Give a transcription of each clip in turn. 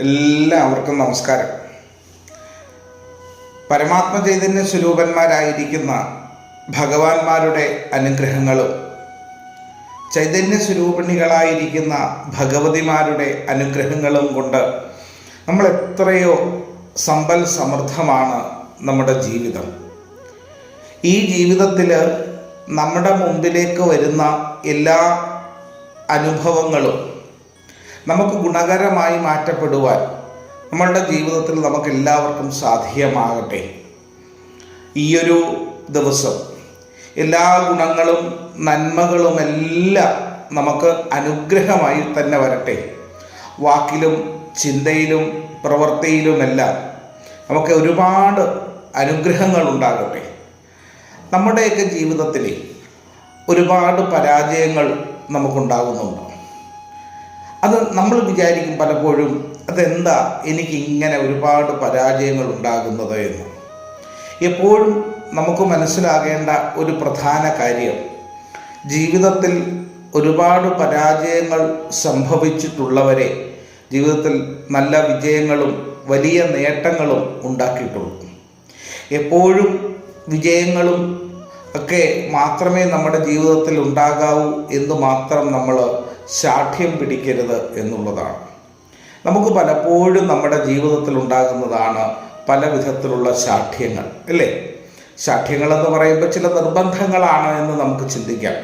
എല്ലാവർക്കും നമസ്കാരം. പരമാത്മ ചൈതന്യ സ്വരൂപന്മാരായിരിക്കുന്ന ഭഗവാന്മാരുടെ അനുഗ്രഹങ്ങളും ചൈതന്യ സ്വരൂപിണികളായിരിക്കുന്ന ഭഗവതിമാരുടെ അനുഗ്രഹങ്ങളും കൊണ്ട് നമ്മൾ എത്രയോ സമ്പൽ സമൃദ്ധമാണ് നമ്മുടെ ജീവിതം. ഈ ജീവിതത്തിൽ നമ്മുടെ മുമ്പിലേക്ക് വരുന്ന എല്ലാ അനുഭവങ്ങളും നമുക്ക് ഗുണകരമായി മാറ്റപ്പെടുവാൻ നമ്മളുടെ ജീവിതത്തിൽ നമുക്ക് എല്ലാവർക്കും സാധ്യമാകട്ടെ. ഈയൊരു ദിവസം എല്ലാ ഗുണങ്ങളും നന്മകളും എല്ലാം നമുക്ക് അനുഗ്രഹമായി തന്നെ വരട്ടെ. വാക്കിലും ചിന്തയിലും പ്രവൃത്തിയിലുമെല്ലാം നമുക്ക് ഒരുപാട് അനുഗ്രഹങ്ങൾ ഉണ്ടാകട്ടെ നമ്മുടെയൊക്കെ ജീവിതത്തിൽ ഒരുപാട് പരാജയങ്ങൾ നമുക്കുണ്ടാകുന്നുണ്ട്. അത് നമ്മൾ വിചാരിക്കും പലപ്പോഴും അതെന്താ എനിക്ക് ഇങ്ങനെ ഒരുപാട് പരാജയങ്ങൾ ഉണ്ടാകുന്നത് എന്ന്. എപ്പോഴും നമുക്ക് മനസ്സിലാകേണ്ട ഒരു പ്രധാന കാര്യം ജീവിതത്തിൽ ഒരുപാട് പരാജയങ്ങൾ സംഭവിച്ചിട്ടുള്ളവരെ ജീവിതത്തിൽ നല്ല വിജയങ്ങളും വലിയ നേട്ടങ്ങളും ഉണ്ടാക്കിയിട്ടുള്ളൂ എപ്പോഴും വിജയങ്ങളും ഒക്കെ മാത്രമേ നമ്മുടെ ജീവിതത്തിൽ ഉണ്ടാകാവൂ എന്ന് മാത്രം നമ്മൾ ശാഠ്യം പിടിക്കരുത് എന്നുള്ളതാണ്. നമുക്ക് പലപ്പോഴും നമ്മുടെ ജീവിതത്തിൽ ഉണ്ടാകുന്നതാണ് പല വിധത്തിലുള്ള ശാഠ്യങ്ങൾ അല്ലേ? ശാഠ്യങ്ങൾ എന്ന് പറയുമ്പോൾ ചില നിർബന്ധങ്ങളാണ് എന്ന് നമുക്ക് ചിന്തിക്കാം.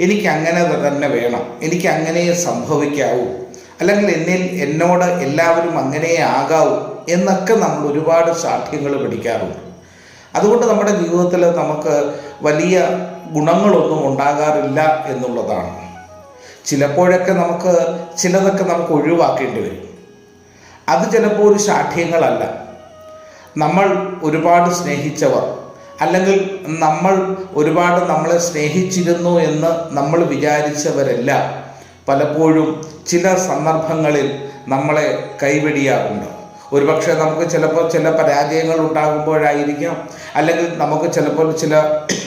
എനിക്ക് അങ്ങനെ തന്നെ വേണം എനിക്ക് അങ്ങനെ സംഭവിക്കാവൂ അല്ലെങ്കിൽ എന്നിൽ എന്നോട് എല്ലാവരും അങ്ങനെ ആകാവൂ എന്നൊക്കെ നമ്മൾ ഒരുപാട് ശാഠ്യങ്ങൾ പിടിക്കാറുണ്ട് അതുകൊണ്ട് നമ്മുടെ ജീവിതത്തിൽ നമുക്ക് വലിയ ഗുണങ്ങളൊന്നും ഉണ്ടാകാറില്ല എന്നുള്ളതാണ്. ചിലപ്പോഴൊക്കെ നമുക്ക് ചിലതൊക്കെ നമുക്ക് ഒഴിവാക്കേണ്ടി വരും. അത് ചിലപ്പോൾ ഒരു ശാഠ്യങ്ങളല്ല. നമ്മൾ ഒരുപാട് സ്നേഹിച്ചവർ അല്ലെങ്കിൽ നമ്മൾ ഒരുപാട് നമ്മളെ സ്നേഹിച്ചിരുന്നു എന്ന് നമ്മൾ വിചാരിച്ചവരെല്ലാം. പലപ്പോഴും ചില സന്ദർഭങ്ങളിൽ നമ്മളെ കൈവെടിയാറുണ്ട്. ഒരുപക്ഷെ നമുക്ക് ചിലപ്പോൾ ചില പരാജയങ്ങൾ ഉണ്ടാകുമ്പോഴായിരിക്കാം. അല്ലെങ്കിൽ നമുക്ക് ചിലപ്പോൾ ചില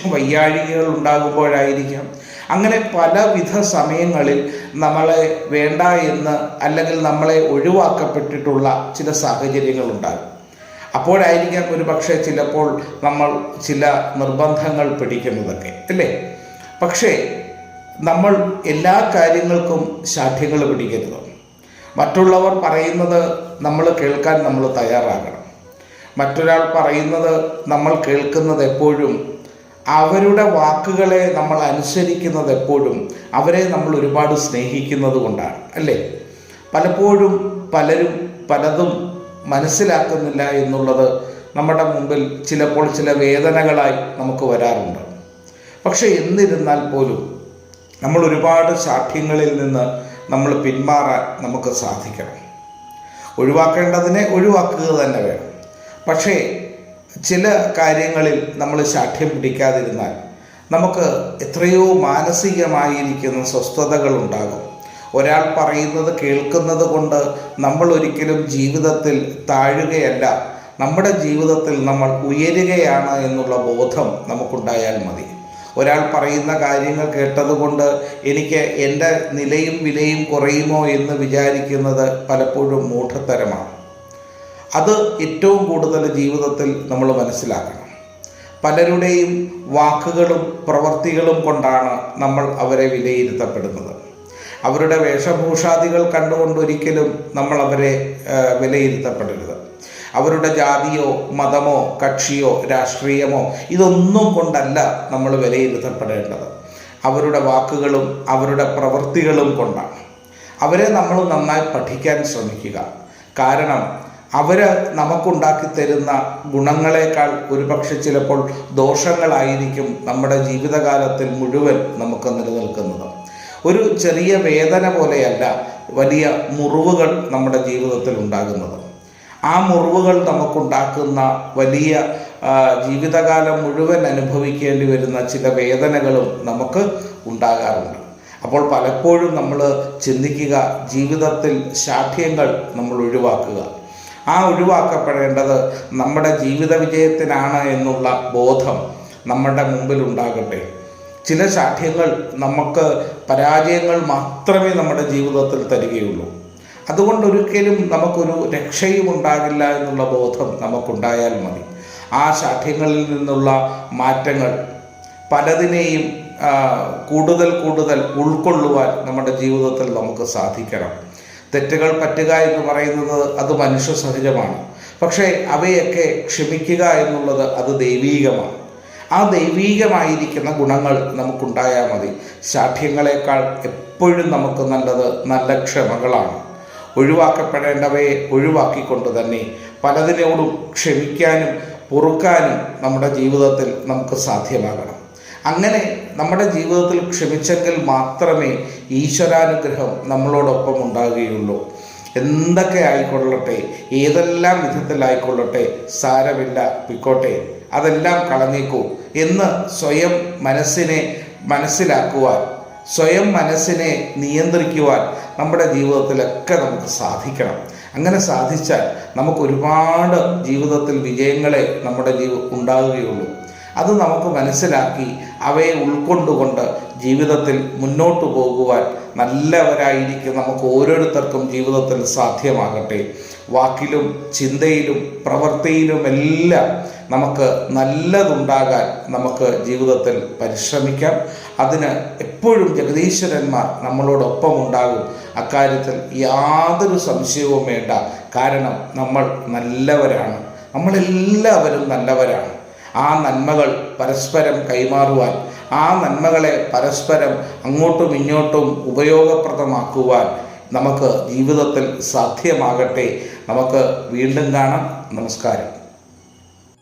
വയ്യാഴികകൾ ഉണ്ടാകുമ്പോഴായിരിക്കാം. അങ്ങനെ പലവിധ സമയങ്ങളിൽ നമ്മളെ വേണ്ട എന്ന് അല്ലെങ്കിൽ നമ്മളെ ഒഴിവാക്കപ്പെട്ടിട്ടുള്ള ചില സാഹചര്യങ്ങൾ ഉണ്ടാകും. അപ്പോഴായിരിക്കാം ഒരു പക്ഷേ ചിലപ്പോൾ നമ്മൾ ചില നിർബന്ധങ്ങൾ പിടിക്കുന്നതൊക്കെ അല്ലേ? പക്ഷേ നമ്മൾ എല്ലാ കാര്യങ്ങൾക്കും ശാഠ്യങ്ങൾ പിടിക്കരുത്. മറ്റുള്ളവർ പറയുന്നത് നമ്മൾ കേൾക്കാൻ നമ്മൾ തയ്യാറാകണം. മറ്റൊരാൾ പറയുന്നത് നമ്മൾ കേൾക്കുന്നത് എപ്പോഴും അവരുടെ വാക്കുകളെ നമ്മൾ അനുസരിക്കുന്നത് എപ്പോഴും അവരെ നമ്മൾ ഒരുപാട് സ്നേഹിക്കുന്നത് കൊണ്ടാണ് അല്ലേ? പലപ്പോഴും പലരും പലതും മനസ്സിലാക്കുന്നില്ല എന്നുള്ളത് നമ്മുടെ മുമ്പിൽ ചിലപ്പോൾ ചില വേദനകളായി നമുക്ക് വരാറുണ്ട്. പക്ഷേ എന്നിരുന്നാൽ പോലും നമ്മൾ ഒരുപാട് സാഠ്യങ്ങളിൽ നിന്ന് നമ്മൾ പിന്മാറാൻ നമുക്ക് സാധിക്കണം. ഒഴിവാക്കേണ്ടതിനെ ഒഴിവാക്കുക തന്നെ വേണം. പക്ഷേ ചില കാര്യങ്ങളിൽ നമ്മൾ ശാഠ്യം പിടിക്കാതിരുന്നാൽ നമുക്ക് എത്രയോ മാനസികമായിരിക്കുന്ന സ്വസ്ഥതകൾ ഉണ്ടാകും. ഒരാൾ പറയുന്നത് കേൾക്കുന്നത് കൊണ്ട് നമ്മൾ ഒരിക്കലും ജീവിതത്തിൽ താഴുകയല്ല. നമ്മുടെ ജീവിതത്തിൽ നമ്മൾ ഉയരുകയാണ് എന്നുള്ള ബോധം നമുക്കുണ്ടായാൽ മതി. ഒരാൾ പറയുന്ന കാര്യങ്ങൾ കേട്ടതുകൊണ്ട് എനിക്ക് എന്റെ നിലയും വിലയും കുറയുമോ എന്ന് വിചാരിക്കുന്നത് പലപ്പോഴും മൂഢത്തരമാണ്. അത് ഏറ്റവും കൂടുതൽ ജീവിതത്തിൽ നമ്മൾ മനസ്സിലാക്കണം. പലരുടെയും വാക്കുകളും പ്രവൃത്തികളും കൊണ്ടാണ് നമ്മൾ അവരെ വിലയിരുത്തപ്പെടുന്നത്. അവരുടെ വേഷഭൂഷാദികൾ കണ്ടുകൊണ്ടൊരിക്കലും നമ്മൾ അവരെ വിലയിരുത്തപ്പെടരുത്. അവരുടെ ജാതിയോ മതമോ കക്ഷിയോ രാഷ്ട്രീയമോ ഇതൊന്നും കൊണ്ടല്ല നമ്മൾ വിലയിരുത്തപ്പെടേണ്ടത്. അവരുടെ വാക്കുകളും അവരുടെ പ്രവൃത്തികളും കൊണ്ടാണ്. അവരെ നമ്മൾ നന്നായി പഠിക്കാൻ ശ്രമിക്കുക. കാരണം അവർ നമുക്കുണ്ടാക്കി തരുന്ന ഗുണങ്ങളെക്കാൾ ഒരുപക്ഷെ ചിലപ്പോൾ ദോഷങ്ങളായിരിക്കും നമ്മുടെ ജീവിതകാലത്തിൽ മുഴുവൻ നമുക്ക് നിലനിൽക്കുന്നത്. ഒരു ചെറിയ വേദന പോലെയല്ല വലിയ മുറിവുകൾ നമ്മുടെ ജീവിതത്തിൽ ഉണ്ടാകുന്നത്. ആ മുറിവുകൾ നമുക്കുണ്ടാക്കുന്ന വലിയ ജീവിതകാലം മുഴുവൻ അനുഭവിക്കേണ്ടി വരുന്ന ചില വേദനകളും നമുക്ക് ഉണ്ടാകാറുണ്ട്. അപ്പോൾ പലപ്പോഴും നമ്മൾ ചിന്തിക്കുക ജീവിതത്തിൽ ശാഠ്യങ്ങൾ നമ്മൾ ഒഴിവാക്കുക. ആ ഒഴിവാക്കപ്പെടേണ്ടത് നമ്മുടെ ജീവിത വിജയത്തിനാണ് എന്നുള്ള ബോധം നമ്മുടെ മുമ്പിൽ ഉണ്ടാകട്ടെ. ചില ശാഠ്യങ്ങൾ നമുക്ക് പരാജയങ്ങൾ മാത്രമേ നമ്മുടെ ജീവിതത്തിൽ തരികയുള്ളൂ. അതുകൊണ്ട് ഒരിക്കലും നമുക്കൊരു രക്ഷയും ഉണ്ടാകില്ല എന്നുള്ള ബോധം നമുക്കുണ്ടായാൽ മതി. ആ ശാഠ്യങ്ങളിൽ നിന്നുള്ള മാറ്റങ്ങൾ പലതിനെയും കൂടുതൽ കൂടുതൽ ഉൾക്കൊള്ളുവാൻ നമ്മുടെ ജീവിതത്തിൽ നമുക്ക് സാധിക്കണം. തെറ്റുകൾ പറ്റുക എന്ന് പറയുന്നത് അത് മനുഷ്യ സഹജമാണ് പക്ഷേ അവയൊക്കെ ക്ഷമിക്കുക എന്നുള്ളത് അത് ദൈവീകമാണ്. ആ ദൈവീകമായിരിക്കുന്ന ഗുണങ്ങൾ നമുക്കുണ്ടായാൽ മതി. ശാഠ്യങ്ങളെക്കാൾ എപ്പോഴും നമുക്ക് നല്ലത് നല്ല ക്ഷമകളാണ്. ഒഴിവാക്കപ്പെടേണ്ടവയെ ഒഴിവാക്കിക്കൊണ്ട് തന്നെ പലതിനോടും ക്ഷമിക്കാനും പൊറുക്കാനും നമ്മുടെ ജീവിതത്തിൽ നമുക്ക് സാധ്യമാകണം. അങ്ങനെ നമ്മുടെ ജീവിതത്തിൽ ക്ഷമിച്ചെങ്കിൽ മാത്രമേ ഈശ്വരാനുഗ്രഹം നമ്മളോടൊപ്പം ഉണ്ടാകുകയുള്ളൂ. എന്തൊക്കെ ആയിക്കൊള്ളട്ടെ ഏതെല്ലാം വിധത്തിലായിക്കൊള്ളട്ടെ സാരമില്ല പിക്കോട്ടെ അതെല്ലാം കളഞ്ഞേക്കൂ എന്ന് സ്വയം മനസ്സിനെ മനസ്സിലാക്കുവാൻ സ്വയം മനസ്സിനെ നിയന്ത്രിക്കുവാൻ നമ്മുടെ ജീവിതത്തിലൊക്കെ നമുക്ക് സാധിക്കണം. അങ്ങനെ സാധിച്ചാൽ നമുക്ക് ഒരുപാട് ജീവിതത്തിൽ വിജയങ്ങളെ നമ്മുടെ ജീവ ഉണ്ടാവുകയുള്ളൂ. അത് നമുക്ക് മനസ്സിലാക്കി അവയെ ഉൾക്കൊണ്ടുകൊണ്ട് ജീവിതത്തിൽ മുന്നോട്ട് പോകുവാൻ നല്ലവരായിരിക്കും നമുക്ക് ഓരോരുത്തർക്കും ജീവിതത്തിൽ സാധ്യമാകട്ടെ. വാക്കിലും ചിന്തയിലും പ്രവൃത്തിയിലുമെല്ലാം നമുക്ക് നല്ലതുണ്ടാകാൻ നമുക്ക് ജീവിതത്തിൽ പരിശ്രമിക്കാം. അതിന് എപ്പോഴും ജഗദീശ്വരന്മാർ നമ്മളോടൊപ്പം ഉണ്ടാകും. അക്കാര്യത്തിൽ യാതൊരു സംശയവും വേണ്ട. കാരണം നമ്മൾ നല്ലവരാണ്. നമ്മളെല്ലാവരും നല്ലവരാണ്. ആ നന്മകൾ പരസ്പരം കൈമാറുവാൻ ആ നന്മകളെ പരസ്പരം അങ്ങോട്ടും ഇങ്ങോട്ടും ഉപയോഗപ്രദമാക്കുവാൻ നമുക്ക് ജീവിതത്തിൽ സാധ്യമാകട്ടെ. നമുക്ക് വീണ്ടും കാണാം. നമസ്കാരം.